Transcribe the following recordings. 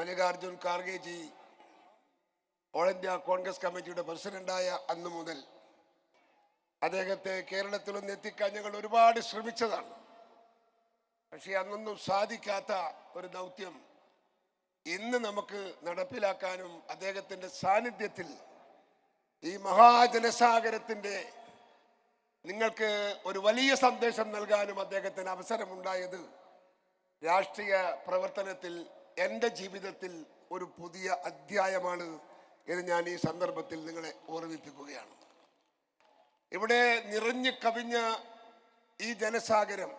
Mallikarjun Kharge ji all India Congress committee പ്രസിഡന്റായ അന്ന് മുതൽ അദ്ദേഹത്തെ കേരളത്തിലൊന്ന് എത്തിക്കാൻ ഞങ്ങൾ ഒരുപാട് ശ്രമിച്ചതാണ്. പക്ഷേ അന്നൊന്നും സാധിക്കാത്ത ഒരു ദൗത്യം ഇന്ന് നമുക്ക് നടപ്പിലാക്കാനും അദ്ദേഹത്തിന്റെ സാന്നിധ്യത്തിൽ ഈ മഹാജനസാഗരത്തിന്റെ നിങ്ങൾക്ക് ഒരു വലിയ സന്ദേശം നൽകാനും അദ്ദേഹത്തിന് അവസരമുണ്ടായത് രാഷ്ട്രീയ പ്രവർത്തനത്തിൽ എന്റെ ജീവിതത്തിൽ ഒരു പുതിയ അധ്യായമാണ് എന്ന് ഞാൻ ഈ സന്ദർഭത്തിൽ നിങ്ങളെ ഓർമ്മിപ്പിക്കുകയാണ്. ഇവിടെ നിറഞ്ഞു കവിഞ്ഞ ഈ ജനസാഗരം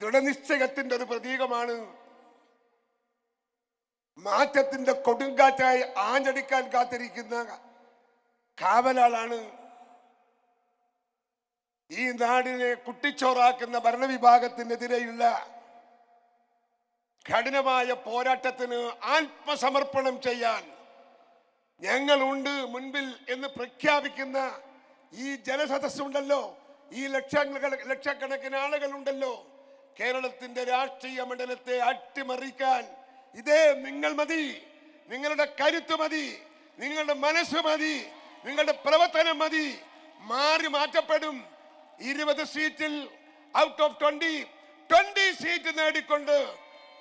ദൃഢനിശ്ചയത്തിന്റെ ഒരു പ്രതീകമാണ്. മാറ്റത്തിന്റെ കൊടുങ്കാറ്റായി ആഞ്ഞടിക്കാൻ കാത്തിരിക്കുന്ന കാവലാളാണ് ഈ നാടിനെ കുട്ടിച്ചോറാക്കുന്ന ഭരണവിഭാഗത്തിനെതിരെയുള്ള കഠിനമായ പോരാട്ടത്തിന് ആത്മസമർപ്പണം ചെയ്യാൻ ഞങ്ങളുണ്ട് മുൻപിൽ എന്ന് പ്രഖ്യാപിക്കുന്ന ഈ ജനസദസ്സുണ്ടല്ലോ ഈ ലക്ഷങ്ങൾ ലക്ഷക്കണക്കിന് ആളുകളുണ്ടല്ലോ. കേരളത്തിന്റെ രാഷ്ട്രീയ മണ്ഡലത്തെ അട്ടിമറിക്കാൻ ഇതേ നിങ്ങൾ മതി നിങ്ങളുടെ കരുത്ത് മതി നിങ്ങളുടെ മനസ്സ് മതി നിങ്ങളുടെ പ്രവർത്തനം മതി. മാറി മാറ്റപ്പെടും. ഇരുപത് സീറ്റിൽ out of twenty twenty seat നേടിക്കൊണ്ട്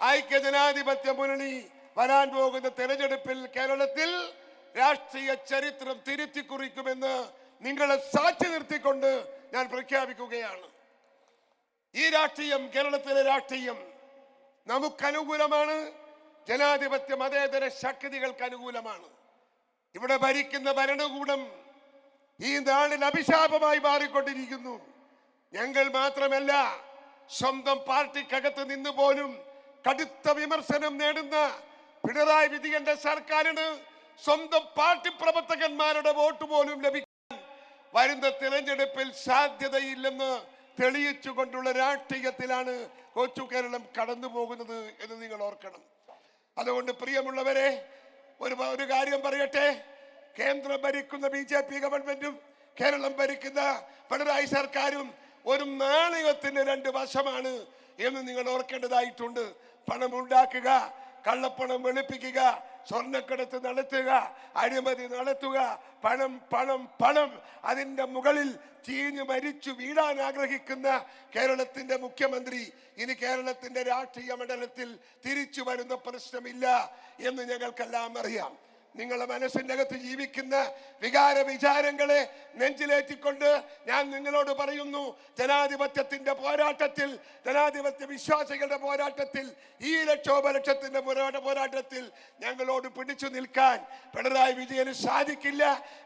ഐക്യ ജനാധിപത്യ മുന്നണി വരാൻ പോകുന്ന തെരഞ്ഞെടുപ്പിൽ കേരളത്തിൽ രാഷ്ട്രീയ ചരിത്രം തിരുത്തി കുറിക്കുമെന്ന് നിങ്ങളെ സാക്ഷി നിർത്തിക്കൊണ്ട് ഞാൻ പ്രഖ്യാപിക്കുകയാണ്. ഈ രാഷ്ട്രീയം കേരളത്തിലെ രാഷ്ട്രീയം നമുക്കനുകൂലമാണ്. ജനാധിപത്യ മതേതര ശക്തികൾക്ക് അനുകൂലമാണ് ഇവിടെ ഭരിക്കുന്ന ഭരണകൂടം ഈ നാടിൽ അഭിശാപമായി മാറിക്കൊണ്ടിരിക്കുന്നു. ഞങ്ങൾ മാത്രമല്ല സ്വന്തം പാർട്ടിക്കകത്ത് നിന്ന് പോലും കടുത്ത വിമർശനം നേടുന്ന പിണറായി വിജയന്റെ സർക്കാരിന് സ്വന്തം പാർട്ടി പ്രവർത്തകന്മാരുടെ വോട്ട് പോലും ലഭിക്കാൻ വരുന്ന തിരഞ്ഞെടുപ്പിൽ സാധ്യതയില്ലെന്ന് തെളിയിച്ചുകൊണ്ടുള്ള രാഷ്ട്രീയത്തിലാണ് കൊച്ചു കേരളം കടന്നു പോകുന്നത് എന്ന് നിങ്ങൾ ഓർക്കണം. അതുകൊണ്ട് പ്രിയമുള്ളവരെ ഒരു ഒരു കാര്യം പറയട്ടെ. കേന്ദ്രം ഭരിക്കുന്ന ബി ജെ പി ഗവൺമെന്റും കേരളം ഭരിക്കുന്ന പിണറായി സർക്കാരും ഒരു നാണയത്തിന്റെ രണ്ട് വശമാണ് എന്ന് നിങ്ങൾ ഓർക്കേണ്ടതായിട്ടുണ്ട്. പണം ഉണ്ടാക്കുക കള്ളപ്പണം വെളുപ്പിക്കുക സ്വർണക്കടത്ത് നടത്തുക അഴിമതി നടത്തുക പണം പണം പണം. അതിന്റെ മുകളിൽ ചീഞ്ഞു മരിച്ചു വീഴാൻ ആഗ്രഹിക്കുന്ന കേരളത്തിന്റെ മുഖ്യമന്ത്രി ഇനി കേരളത്തിന്റെ രാഷ്ട്രീയ മണ്ഡലത്തിൽ തിരിച്ചു വരുന്ന പ്രശ്നമില്ല എന്ന് ഞങ്ങൾക്കെല്ലാം അറിയാം. നിങ്ങളുടെ മനസ്സിന്റെ അകത്ത് ജീവിക്കുന്ന വികാര വിചാരങ്ങളെ നെഞ്ചിലേറ്റിക്കൊണ്ട് ഞാൻ നിങ്ങളോട് പറയുന്നു ജനാധിപത്യത്തിന്റെ പോരാട്ടത്തിൽ ജനാധിപത്യ വിശ്വാസികളുടെ പോരാട്ടത്തിൽ ഈ ലക്ഷോപലക്ഷത്തിന്റെ പോരാട്ട പോരാട്ടത്തിൽ ഞങ്ങളോട് പിടിച്ചു നിൽക്കാൻ പിണറായി വിജയന് സാധിക്കില്ല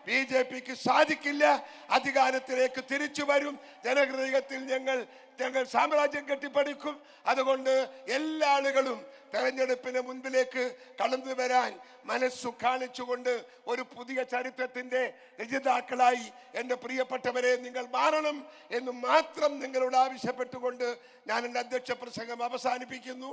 ബി ജെ പിക്ക് സാധിക്കില്ല അധികാരത്തിലേക്ക് തിരിച്ചു വരും ജനഹൃദയത്തിൽ ഞങ്ങൾ ഞങ്ങൾ സാമ്രാജ്യം കെട്ടിപ്പടുക്കും. അതുകൊണ്ട് എല്ലാ ആളുകളും തെരഞ്ഞെടുപ്പിന് മുൻപിലേക്ക് കടന്നു വരാൻ മനസ്സു കാണിച്ചുകൊണ്ട് ഒരു പുതിയ ചരിത്രത്തിന്റെ രചിതാക്കളായി എന്റെ പ്രിയപ്പെട്ടവരെ നിങ്ങൾ മാറണം എന്ന് മാത്രം നിങ്ങളോട് ആവശ്യപ്പെട്ടുകൊണ്ട് ഞാൻ എന്റെ അധ്യക്ഷ പ്രസംഗം അവസാനിപ്പിക്കുന്നു.